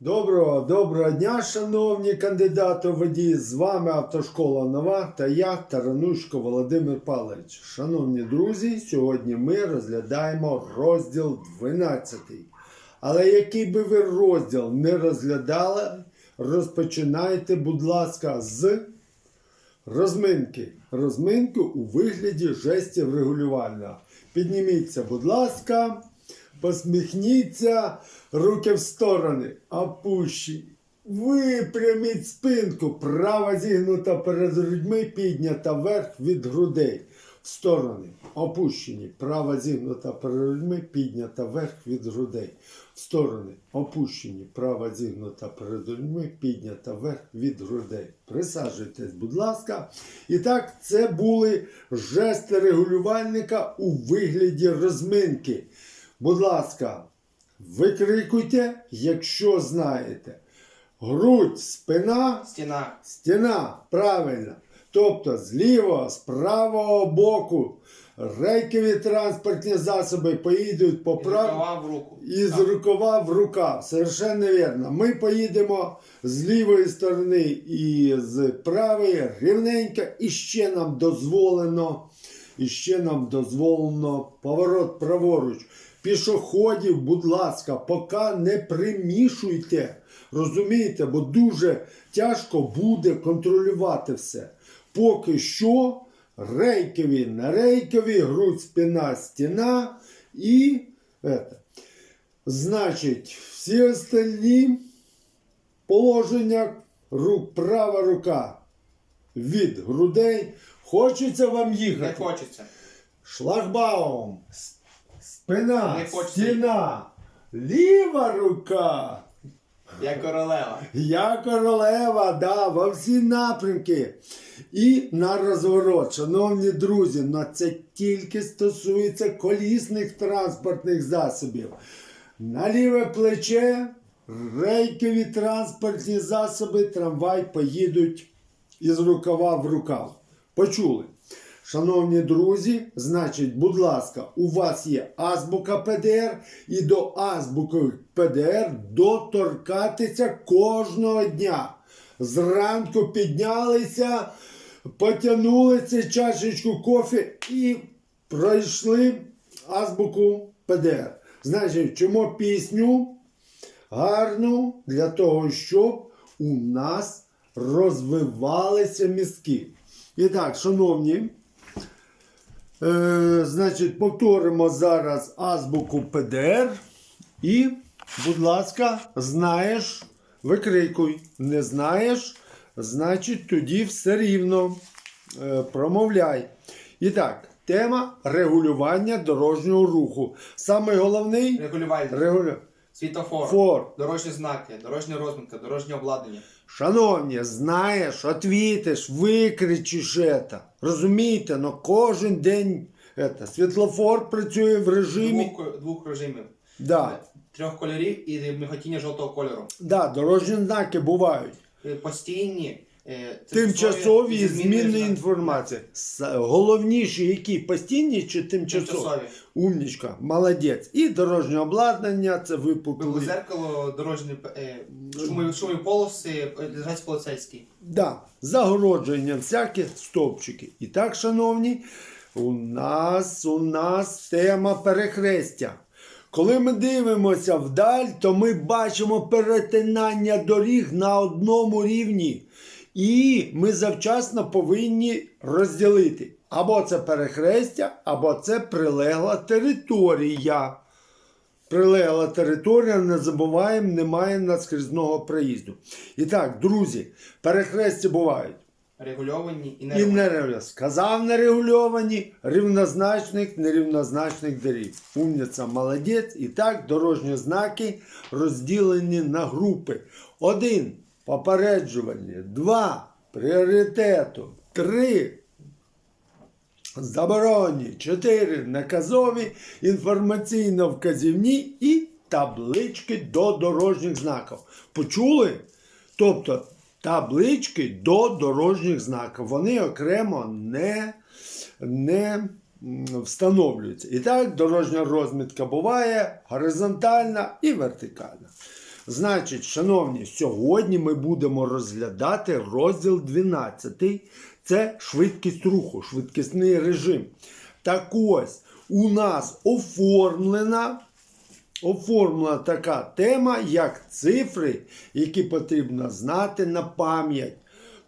Доброго, доброго дня, шановні кандидати у водії. З вами Автошкола Нова та я, Таранушко Володимир Павлович. Шановні друзі, сьогодні ми розглядаємо розділ 12. Але який би ви розділ не розглядали, розпочинайте, будь ласка, з розминки. Розминки у вигляді жестів регулювального. Підніміться, будь ласка. Посміхніться, руки в сторони, опущі. Випряміть спинку, права зігнута перед грудьми, піднята вверх від грудей. В сторони. Опущені. Права зігнута перед грудьми, піднята вверх від грудей. В сторони. Опущені. Права зігнута перед грудьми, піднята вверх від грудей. Присаджуйтесь, будь ласка. І так, це були жести регулювальника у вигляді розминки. Будь ласка, викрикуйте, якщо знаєте. Грудь, спина, Стіна. стіна. Правильно. Тобто з лівого, з правого боку рейкові транспортні засоби поїдуть по праву. І з рукава в рукав. Совершенно вірно. Ми поїдемо з лівої сторони і з правої рівненько, і ще нам дозволено, і ще нам дозволено поворот праворуч. Пішоходів, будь ласка, поки не примішуйте. Розумієте, бо дуже тяжко буде контролювати все. Поки що рейкові на рейкові, грудь, спина, стіна і. Это. Значить, всі остальні положення рук, права рука від грудей. Хочеться вам Не їхати. хочеться. Шлагбаум, спина, стіна, ліва рука. Я королева. Я королева, да, во всі напрямки. І на розворот, шановні друзі, на це тільки стосується колісних транспортних засобів. На ліве плече рейкові транспортні засоби, трамвай поїдуть із рукава в рукав. Почули? Шановні друзі, значить, будь ласка, у вас є азбука ПДР, і до азбуки ПДР доторкатися кожного дня. Зранку піднялися, потягнулися чашечку кофе і пройшли азбуку ПДР. Значить, вчимо пісню гарну для того, щоб у нас розвивалися мізки. І так, шановні, е, значить, повторимо зараз азбуку ПДР. І, будь ласка, знаєш, викрикуй. Не знаєш, значить, тоді все рівно е, промовляй. І так, тема регулювання дорожнього руху. Саме головний Регулювальник. регулю... Світофор. Фор. Дорожні знаки, дорожня розмітка, дорожнє обладнання. Шановні, знаєш, отвітиш, викричиш это. Розумієте, но кожен день это, світлофор працює в режимі. Двох, двох режимів. Да, Трьох кольорів і міготіння жовтого кольору. да, дорожні знаки бувають. Е, Постійні. Е, Тимчасові змінні інформації. Головніші, які постійні чи тимчасові? Тимчасові. Умнічка, молодець. І дорожнє обладнання, це Було випуклий. зеркало, дорожні е, шумові, шумові полоси, е, лежать поліцейський. Да, загородження, всякі стовпчики. І так, шановні, у нас, у нас тема перехрестя. Коли ми дивимося вдаль, то ми бачимо перетинання доріг на одному рівні. І ми завчасно повинні розділити. Або це перехрестя, або це прилегла територія. Прилегла територія, не забуваємо, немає надскрізного проїзду. І так, друзі, перехрестя бувають. Регульовані і І нерегульовані. Сказав нерегульовані, рівнозначних, нерівнозначних доріг. Умниця, молодець. І так, дорожні знаки розділені на групи. Один попереджувальні, два пріоритету, три заборонні, чотири наказові, інформаційно-вказівні і таблички до дорожніх знаків. Почули? Тобто таблички до дорожніх знаків. Вони окремо не, не м, встановлюються. І так, дорожня розмітка буває горизонтальна і вертикальна. Значить, шановні, сьогодні ми будемо розглядати розділ 12. Це швидкість руху, швидкісний режим. Так ось, у нас оформлена, оформлена така тема, як цифри, які потрібно знати на пам'ять.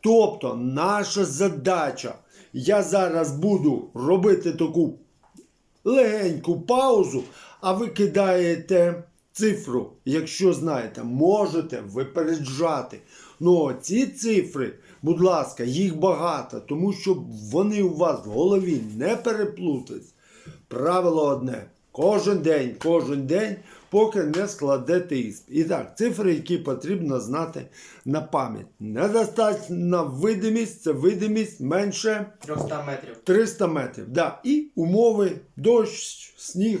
Тобто, наша задача. Я зараз буду робити таку легеньку паузу, а ви кидаєте цифру, якщо знаєте, можете випереджати. Ну, ці цифри, будь ласка, їх багато, тому що вони у вас в голові не переплутались. Правило одне. Кожен день, кожен день, поки не складете іспит. І так, цифри, які потрібно знати на пам'ять. Недостатня видимість це видимість менше 300 метрів. 300 метрів. Да. І умови дощ, сніг.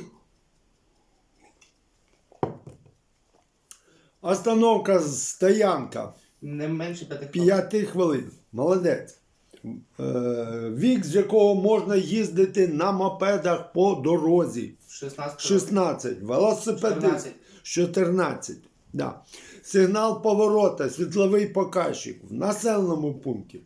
Остановка стоянка Не менше 5 хвилин. 5 хвилин. Молодець. Е, Вік, з якого можна їздити на мопедах по дорозі. 16 16. Велосипеди 14. 14. Да. Сигнал поворота, світловий показчик в населеному пункті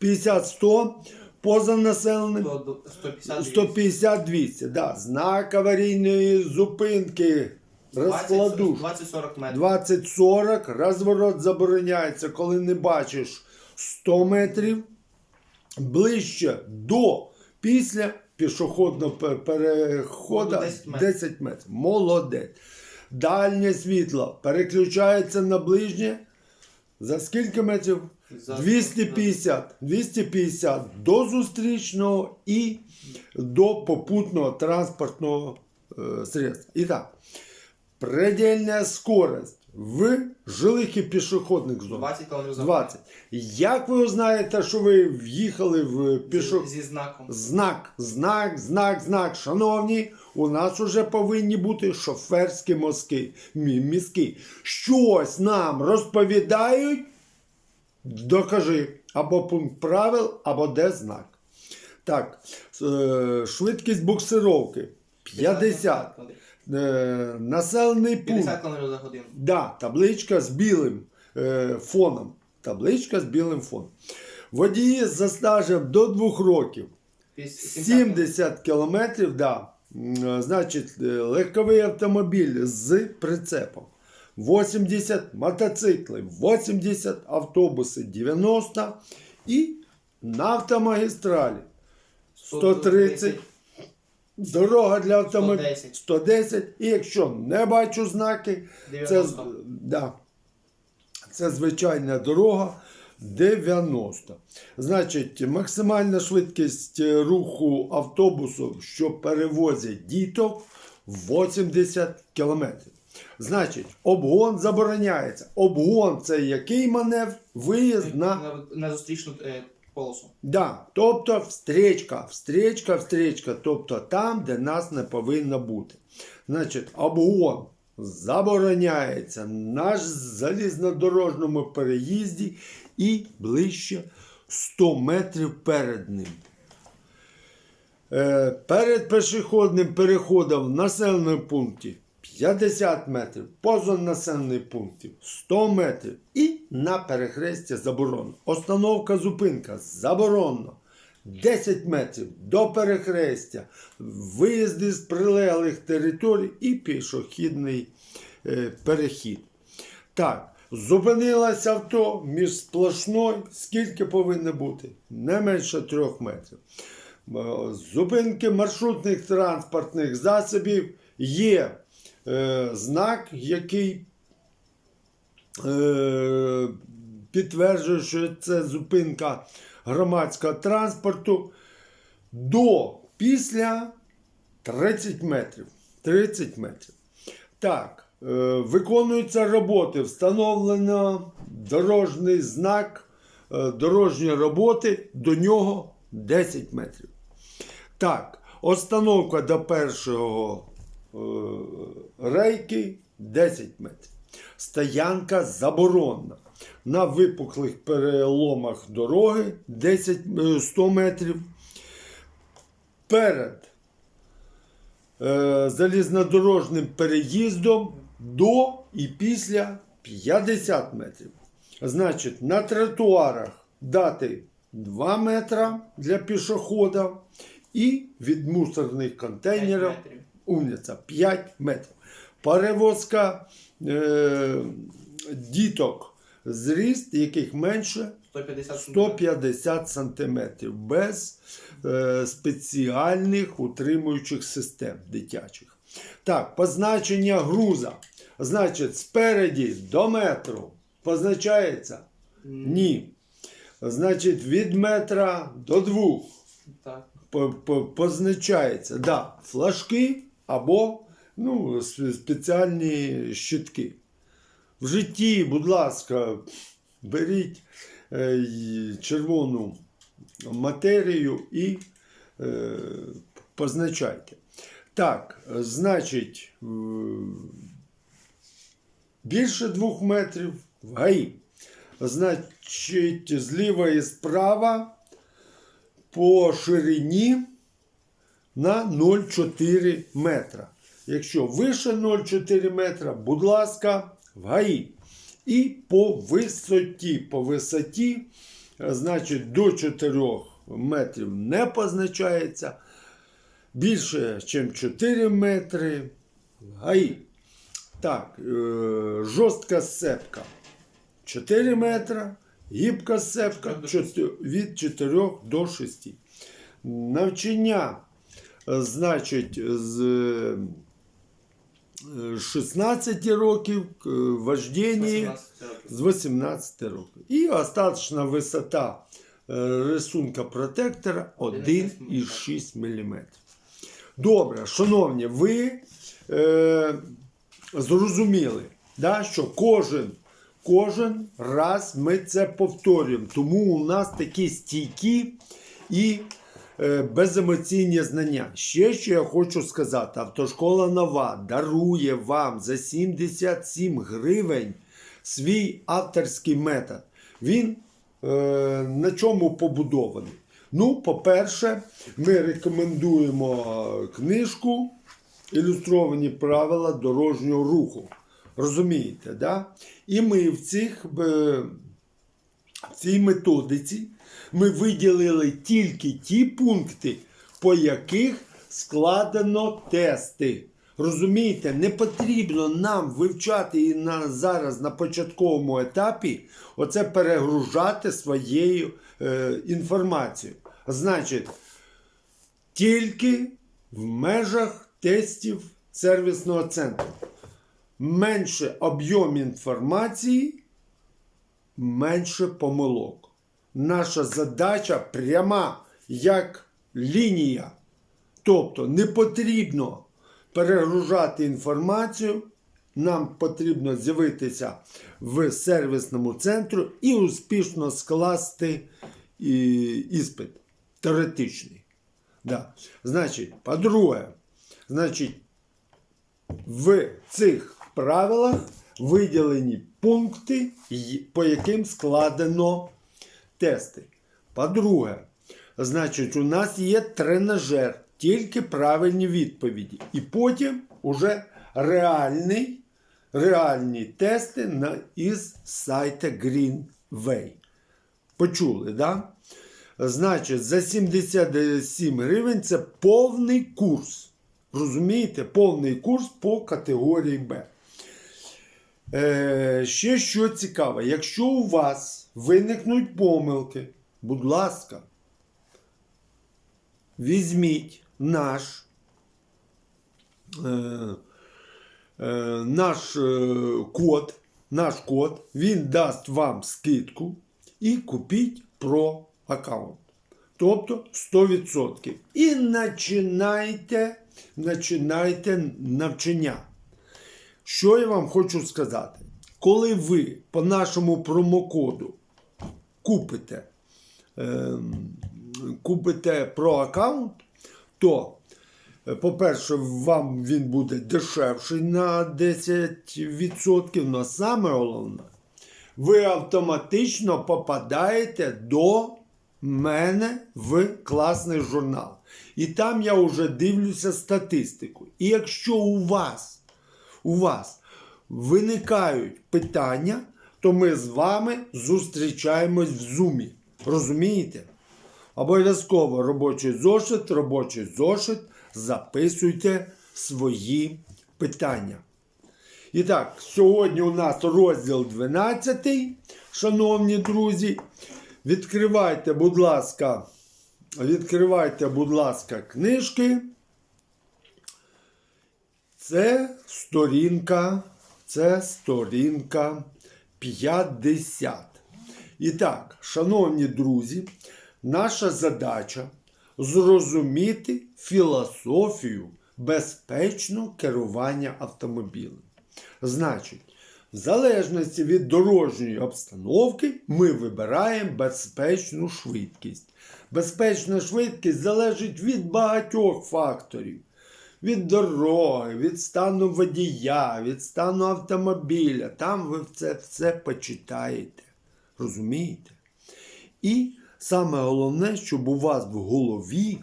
50-100, поза населеним До- до 150 150-200. Да. Знак аварійної зупинки. Розкладуш. 20-40 метрів. 20-40. Розворот забороняється, коли не бачиш 100 метрів. Ближче до після пішохідного переходу 10 метрів. 10 метрів. Молодець. Дальнє світло переключається на ближнє. За скільки метрів? За- 250. 250 до зустрічного і до попутного транспортного е, средства. І так, предельна скорость в жилих і пішохідних зонах 20 км за 20. Як ви знаєте, що ви в'їхали в пішох... Зі, знаком. Знак, знак, знак, знак. Шановні, у нас уже повинні бути шоферські мозки, мі- мізки. Щось нам розповідають, докажи. Або пункт правил, або де знак. Так, е, швидкість буксировки 50. Е, населений пункт. 50 км за годину. Да, табличка з білим е, фоном. Табличка з білим фоном. Водії за стажем до 2 років. 70 70 кілометрів, да. Е, Значить, е, легковий автомобіль з прицепом. 80 мотоцикли, 80 автобуси, 90 і на автомагістралі 130. Дорога для автомобілів 110. 110. І якщо не бачу знаки, це, 90. да, це звичайна дорога 90. Значить, максимальна швидкість е, руху автобусу, що перевозять діток, 80 км. Значить, обгон забороняється. Обгон це який маневр? Виїзд на на, на зустрічну е, полосу. Да, тобто встречка, встречка, встречка, тобто там, де нас не повинно бути. Значить, обгон забороняється на залізнодорожньому переїзді і ближче 100 метрів перед ним. Е, перед пішохідним переходом в населеному пункті 50 метрів, поза населений пунктів 100 метрів і на перехресті заборонено. Остановка зупинка заборонено. 10 метрів до перехрестя, виїзди з прилеглих територій і пішохідний е, перехід. Так, зупинилось авто між сплошною, скільки повинно бути? Не менше 3 метрів. Е, Зупинки маршрутних транспортних засобів є е, знак, який е, підтверджує, що це зупинка громадського транспорту до після 30 метрів. 30 метрів. Так, е, виконуються роботи. Встановлено дорожній знак е, дорожньої роботи, до нього 10 метрів. Так, остановка до першого рейки 10 метрів. Стоянка заборонена. На випуклих переломах дороги 10, е, 100 метрів. Перед е, залізнодорожним переїздом до і після 50 метрів. Значить, на тротуарах дати 2 метра для пішохода і від мусорних контейнерів. Умниця 5 метрів. Перевозка е, діток зріст, яких менше 150 150 сантиметрів без е, спеціальних утримуючих систем дитячих. Так, позначення груза. Значить, спереді до метру позначається? Ні. Значить, від метра до двох Так. по- по- позначається. Да, флажки або ну, спеціальні щитки. В житті, будь ласка, беріть е, червону матерію і е, позначайте. Так, значить, більше двох метрів в ГАІ. Значить, зліва і справа по ширині на 0,4 метра. Якщо вище 0,4 метра, будь ласка, в ГАІ. І по висоті, по висоті, е, значить, до 4 метрів не позначається. Більше, ніж 4 метри в ГАІ. Так, е, жорстка сцепка 4 метра, гібка сцепка від 4 до 6. Навчання, значить, з е, 16 років, е, вождіння 18 років. з 18 років. І остаточна висота е, рисунка протектора 1,6 мм. Добре, шановні, ви е, зрозуміли, да, що кожен, кожен раз ми це повторюємо. Тому у нас такі стійкі і е, беземоційні знання. Ще що я хочу сказати: автошкола нова дарує вам за 77 гривень свій авторський метод. Він е, на чому побудований? Ну, по-перше, ми рекомендуємо е, книжку Ілюстровані правила дорожнього руху. Розумієте, да? І ми в цих е, в цій методиці ми виділили тільки ті пункти, по яких складено тести. Розумієте, не потрібно нам вивчати і на, зараз на початковому етапі оце перегружати своєю е, інформацією. Значить, тільки в межах тестів сервісного центру. Менше об'єм інформації, менше помилок. Наша задача пряма, як лінія. Тобто не потрібно перегружати інформацію. Нам потрібно з'явитися в сервісному центру і успішно скласти іспит теоретичний. Да. Значить, по-друге, значить, в цих правилах виділені пункти, по яким складено тести. По-друге, значить, у нас є тренажер, тільки правильні відповіді. І потім уже реальний, реальні тести на, із сайта Greenway. Почули, да? Значить, за 77 гривень це повний курс. Розумієте, повний курс по категорії Б. Е, ще що цікаве, якщо у вас виникнуть помилки, будь ласка, візьміть наш, е, е, наш е, код, наш код, він дасть вам скидку і купіть про аккаунт. Тобто 100%. І починайте, починайте навчання. Що я вам хочу сказати? Коли ви по нашому промокоду купите, ем, купите про аккаунт, то, е, по-перше, вам він буде дешевший на 10%, але саме головне, ви автоматично попадаєте до мене в класний журнал. І там я вже дивлюся статистику. І якщо у вас, у вас виникають питання, то ми з вами зустрічаємось в зумі. Розумієте? Обов'язково робочий зошит, робочий зошит, записуйте свої питання. І так, сьогодні у нас розділ 12, шановні друзі. Відкривайте, будь ласка, відкривайте, будь ласка, книжки. Це сторінка, це сторінка 50. І так, шановні друзі, наша задача зрозуміти філософію безпечного керування автомобілем. Значить, в залежності від дорожньої обстановки ми вибираємо безпечну швидкість. Безпечна швидкість залежить від багатьох факторів. Від дороги, від стану водія, від стану автомобіля. Там ви це все почитаєте. Розумієте? І саме головне, щоб у вас в голові,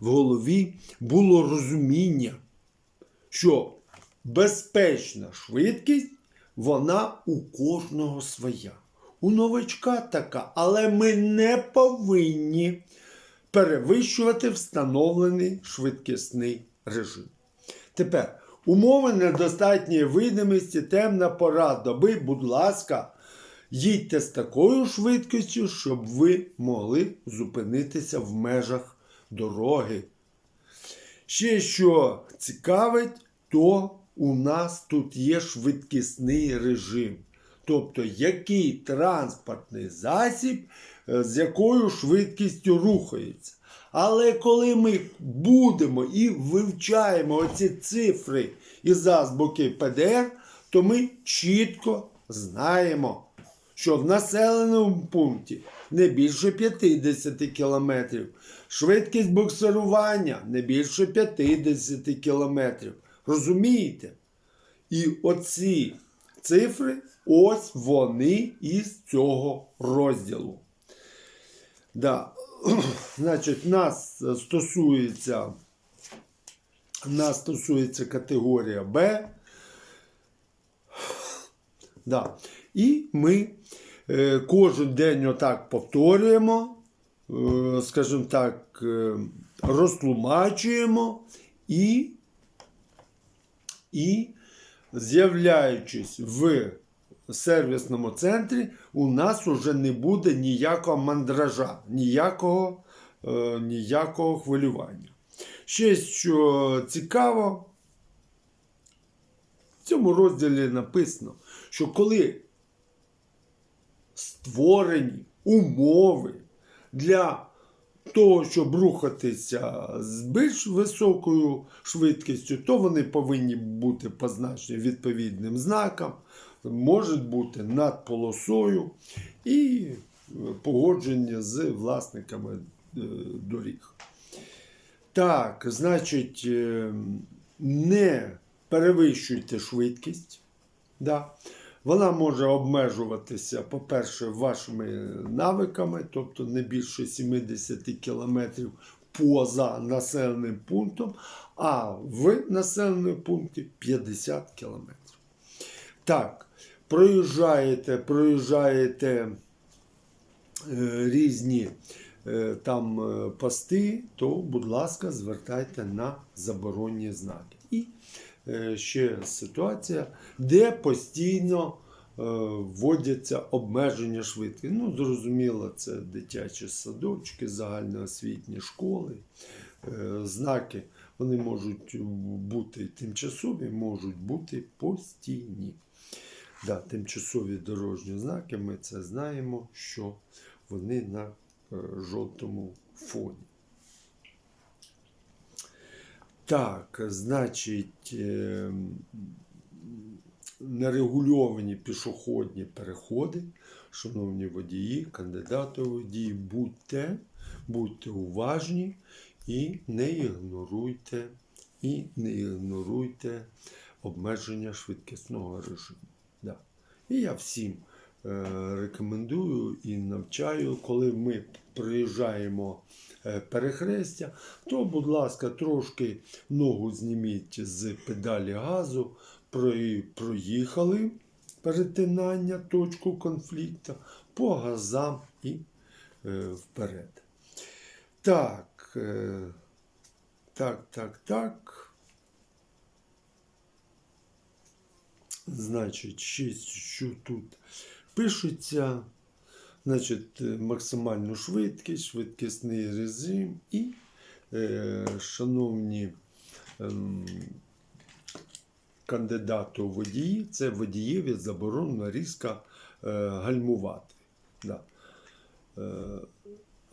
в голові було розуміння, що безпечна швидкість, вона у кожного своя. У новачка така, але ми не повинні перевищувати встановлений швидкісний режим. Тепер умови недостатньої видимості, темна пора доби, будь ласка, їдьте з такою швидкістю, щоб ви могли зупинитися в межах дороги. Ще що цікавить, то у нас тут є швидкісний режим. Тобто, який транспортний засіб е, з якою швидкістю рухається. Але коли ми будемо і вивчаємо оці цифри із азбуки ПДР, то ми чітко знаємо, що в населеному пункті не більше 50 км, швидкість буксирування не більше 50 км. Розумієте? І оці цифри, ось вони із цього розділу. Да. Значить, нас стосується, нас стосується категорія Б. Да. І ми е, кожен день отак повторюємо, е, скажімо так, е, розтлумачуємо і, і з'являючись в сервісному центрі, у нас вже не буде ніякого мандража, ніякого, е, ніякого хвилювання. Ще що цікаво, в цьому розділі написано, що коли створені умови для того, щоб рухатися з більш високою швидкістю, то вони повинні бути позначені відповідним знаком, можуть бути над полосою і погодження з власниками е, доріг. Так, значить, е, не перевищуйте швидкість. Да. Вона може обмежуватися, по-перше, вашими навиками, тобто не більше 70 км поза населеним пунктом, а в населеному пункті 50 км. Так, проїжджаєте, проїжджаєте е, різні е, там е, пости, то, будь ласка, звертайте на заборонні знаки. І ще ситуація, де постійно вводяться обмеження швидкості. Ну, зрозуміло, це дитячі садочки, загальноосвітні школи. Знаки вони можуть бути тимчасові, можуть бути постійні. Да, тимчасові дорожні знаки, ми це знаємо, що вони на е, жовтому фоні. Так, значить, е, нерегульовані пішохідні переходи, шановні водії, кандидати водії, будьте, будьте уважні і не ігноруйте, і не ігноруйте обмеження швидкісного режиму. Да. І я всім е, рекомендую і навчаю, коли ми приїжджаємо е, перехрестя, то, будь ласка, трошки ногу зніміть з педалі газу, про- проїхали перетинання точку конфлікту по газам і е, вперед. Так, е, так, так, так. Значить, ще що тут пишеться. Значить, е, максимальну швидкість, швидкісний режим і, е, шановні ем, кандидати у водії, це водієві заборонено різко е, гальмувати. Да. Е,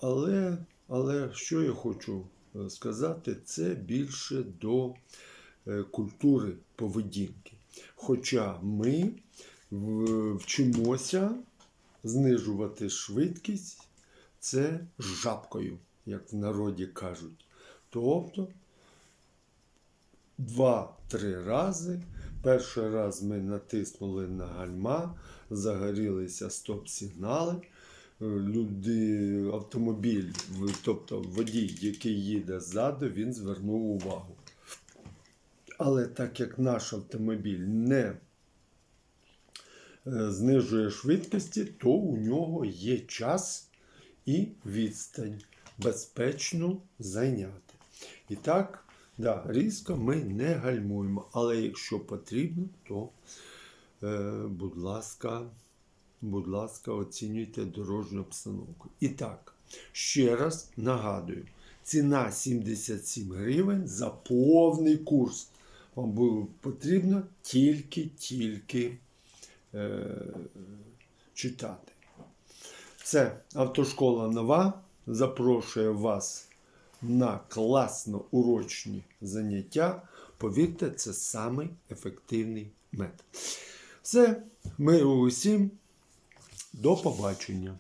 але, але що я хочу е, сказати, це більше до е, культури поведінки. Хоча ми вчимося знижувати швидкість, це жабкою, як в народі кажуть. Тобто два-три рази. Перший раз ми натиснули на гальма, загорілися стоп-сигнали. Е, Люди, автомобіль, тобто водій, який їде ззаду, він звернув увагу. Але так як наш автомобіль не е, знижує швидкості, то у нього є час і відстань безпечно зайняти. І так, да, різко ми не гальмуємо. Але якщо потрібно, то, е, будь ласка, будь ласка, оцінюйте дорожню обстановку. І так, ще раз нагадую, ціна 77 гривень за повний курс. Вам було потрібно тільки-тільки е, читати. Це автошкола нова. Запрошує вас на класно урочні заняття. Повірте, це самий ефективний метод. Все, миру усім. До побачення.